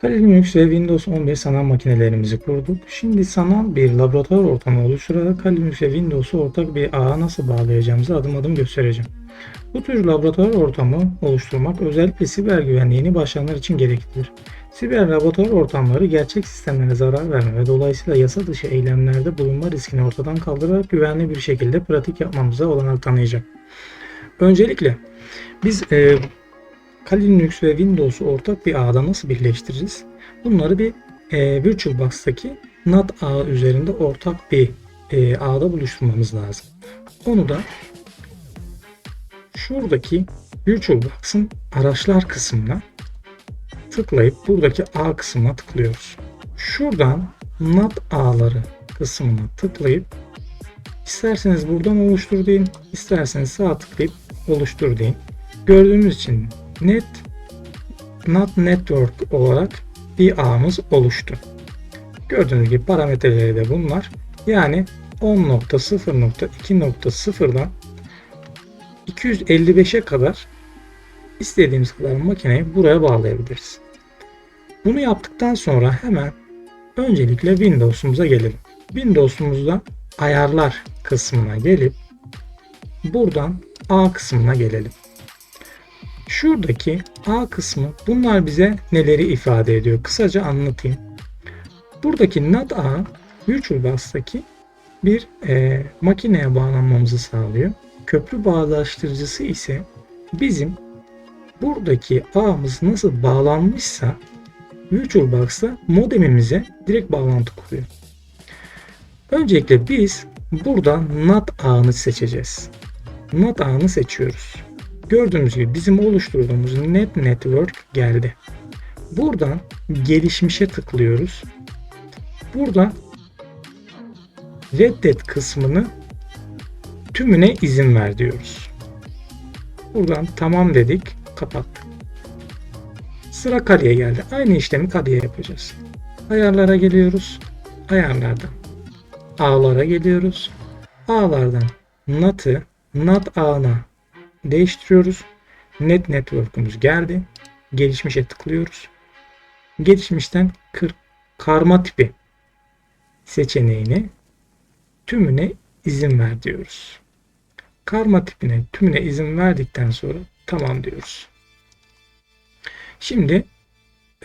Kali Linux ve Windows 11 sanal makinelerimizi kurduk. Şimdi sanal bir laboratuvar ortamı oluşturarak Kali Linux ve Windows'u ortak bir ağa nasıl bağlayacağımızı adım adım göstereceğim. Bu tür laboratuvar ortamı oluşturmak özellikle siber güvenliğini başlayanlar için gereklidir. Siber laboratuvar ortamları gerçek sistemlere zarar verme ve dolayısıyla yasa dışı eylemlerde bulunma riskini ortadan kaldırarak güvenli bir şekilde pratik yapmamıza olanak tanıyacak. Öncelikle biz e, Kali Linux ve Windows'u ortak bir ağda nasıl birleştiririz? Bunları bir e, VirtualBox'taki NAT ağı üzerinde ortak bir e, ağda buluşturmamız lazım. Onu da şuradaki VirtualBox'ın araçlar kısmına tıklayıp buradaki ağ kısmına tıklıyoruz. Şuradan NAT ağları kısmına tıklayıp isterseniz buradan oluştur deyin, isterseniz sağ tıklayıp oluştur deyin. Gördüğünüz için net NAT network olarak bir ağımız oluştu. Gördüğünüz gibi parametreleri de bunlar. Yani 10.0.2.0'dan 255'e kadar istediğimiz kadar makineyi buraya bağlayabiliriz. Bunu yaptıktan sonra hemen öncelikle Windows'umuza gelelim. Windows'umuzda ayarlar kısmına gelip buradan A kısmına gelelim. Şuradaki A kısmı bunlar bize neleri ifade ediyor? Kısaca anlatayım. Buradaki NAT A VirtualBox'taki bir e, makineye bağlanmamızı sağlıyor. Köprü bağdaştırıcısı ise bizim buradaki ağımız nasıl bağlanmışsa VirtualBox'ta modemimize direkt bağlantı kuruyor. Öncelikle biz buradan NAT ağını seçeceğiz. NAT ağını seçiyoruz. Gördüğünüz gibi bizim oluşturduğumuz Net Network geldi. Buradan gelişmişe tıklıyoruz. Burada reddet kısmını tümüne izin ver diyoruz. Buradan tamam dedik, kapattık. Sıra Kali'ye geldi. Aynı işlemi Kali'ye yapacağız. Ayarlara geliyoruz. Ayarlardan ağlara geliyoruz. Ağlardan NAT'ı NAT ağına değiştiriyoruz. Net network'ümüz geldi. Gelişmişe tıklıyoruz. Gelişmişten 40 karma tipi seçeneğini tümüne izin ver diyoruz. Karma tipine tümüne izin verdikten sonra tamam diyoruz. Şimdi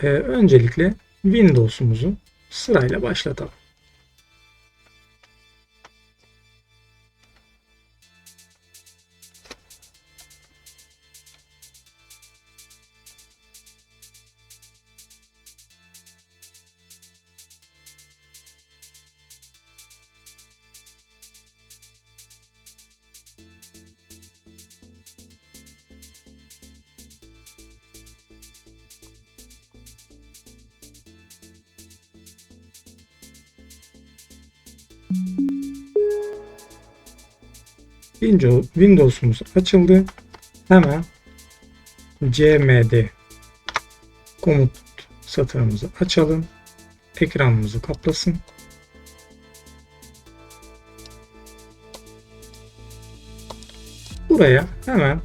e, öncelikle Windows'umuzu sırayla başlatalım. Windows- Windows'umuz açıldı. Hemen cmd komut satırımızı açalım. Ekranımızı kaplasın. Buraya hemen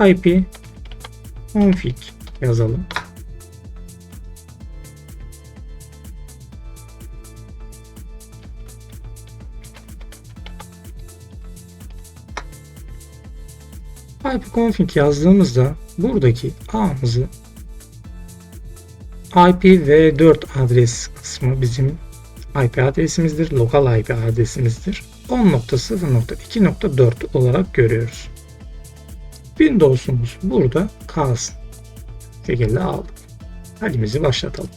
IP config yazalım. İpconfig yazdığımızda buradaki ağımızı IPv4 adres kısmı bizim IP adresimizdir. Lokal IP adresimizdir. 10.0.2.4 olarak görüyoruz. Windows'umuz burada kalsın. Bu şekilde aldık. Halimizi başlatalım.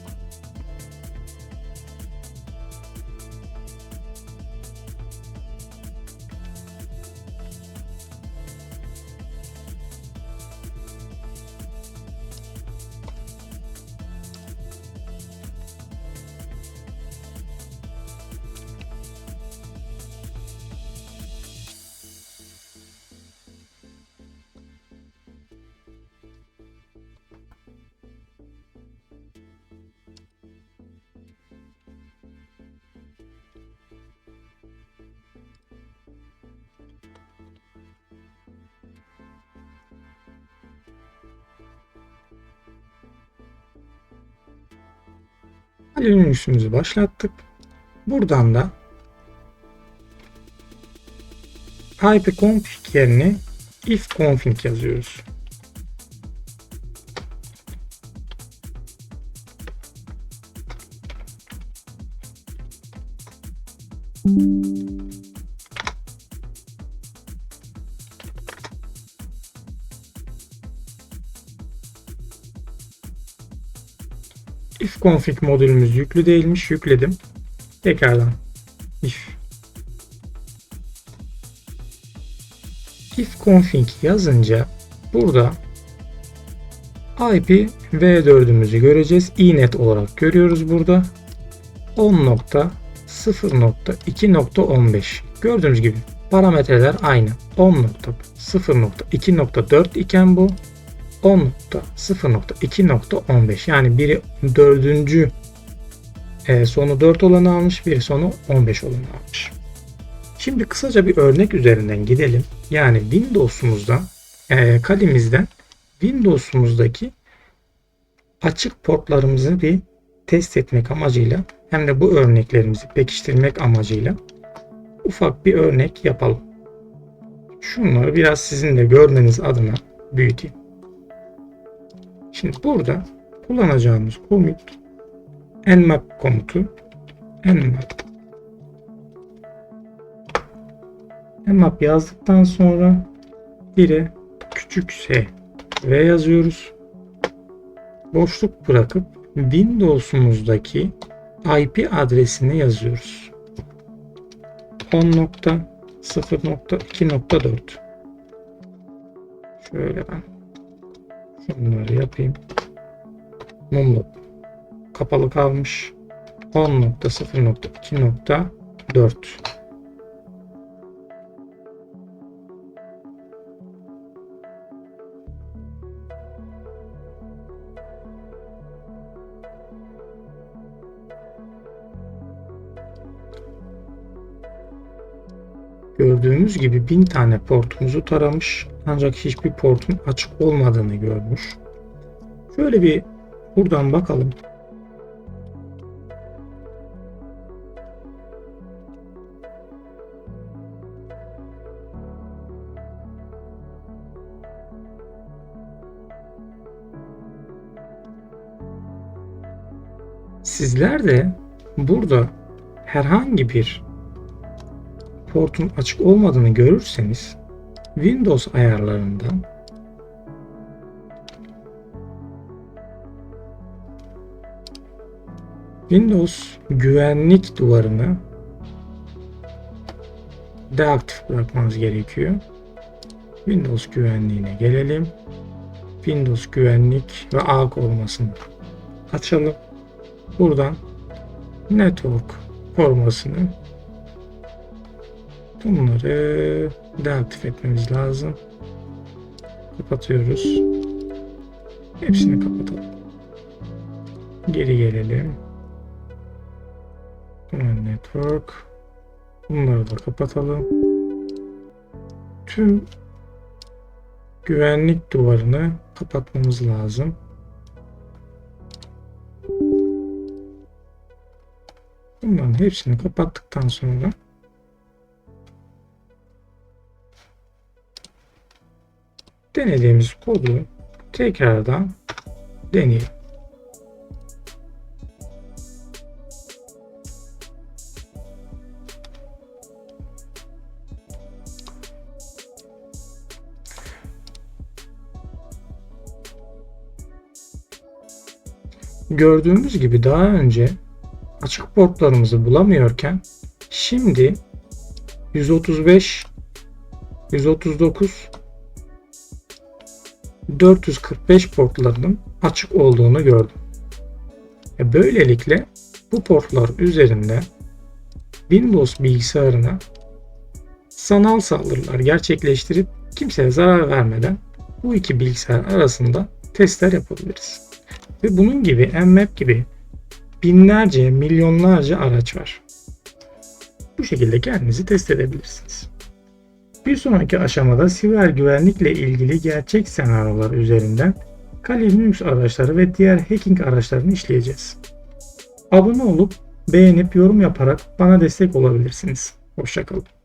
Linux'umuzu başlattık. Buradan da ipconfig yerine ifconfig yazıyoruz. İfconfig modülümüz yüklü değilmiş. Yükledim. Tekrardan if ifconfig yazınca burada IP v4'ümüzü göreceğiz. inet olarak görüyoruz burada. 10.0.2.15 Gördüğünüz gibi parametreler aynı. 10.0.2.4 iken bu 10.0.2.15 yani biri dördüncü e, sonu 4 olanı almış, biri sonu 15 olanı almış. Şimdi kısaca bir örnek üzerinden gidelim. Yani Windows'umuzdan, e, kalemizden Windows'umuzdaki açık portlarımızı bir test etmek amacıyla hem de bu örneklerimizi pekiştirmek amacıyla ufak bir örnek yapalım. Şunları biraz sizin de görmeniz adına büyüteyim. Şimdi burada kullanacağımız komut nmap komutu nmap nmap yazdıktan sonra dire küçük s v yazıyoruz. Boşluk bırakıp Windows'umuzdaki IP adresini yazıyoruz. 10.0.2.4 Şöyle ben Bunları yapayım. Mumluk kapalı kalmış. 10.0.2.4 Gördüğünüz gibi bin tane portumuzu taramış ancak hiçbir portun açık olmadığını görmüş. Şöyle bir buradan bakalım. Sizler de burada herhangi bir portun açık olmadığını görürseniz Windows ayarlarından Windows güvenlik duvarını deaktif bırakmanız gerekiyor. Windows güvenliğine gelelim. Windows güvenlik ve ağ korumasını açalım. Buradan network korumasını Bunları deaktif etmemiz lazım. Kapatıyoruz. Hepsini kapatalım. Geri gelelim. Network. Bunları da kapatalım. Tüm güvenlik duvarını kapatmamız lazım. Bunların hepsini kapattıktan sonra denediğimiz kodu tekrardan deneyelim. Gördüğümüz gibi daha önce açık portlarımızı bulamıyorken şimdi 135 139 445 portlarının açık olduğunu gördüm. E böylelikle bu portlar üzerinde Windows bilgisayarına sanal saldırılar gerçekleştirip kimseye zarar vermeden bu iki bilgisayar arasında testler yapabiliriz. Ve bunun gibi Nmap gibi binlerce, milyonlarca araç var. Bu şekilde kendinizi test edebilirsiniz. Bir sonraki aşamada siber güvenlikle ilgili gerçek senaryolar üzerinden Kali Linux araçları ve diğer hacking araçlarını işleyeceğiz. Abone olup beğenip yorum yaparak bana destek olabilirsiniz. Hoşçakalın.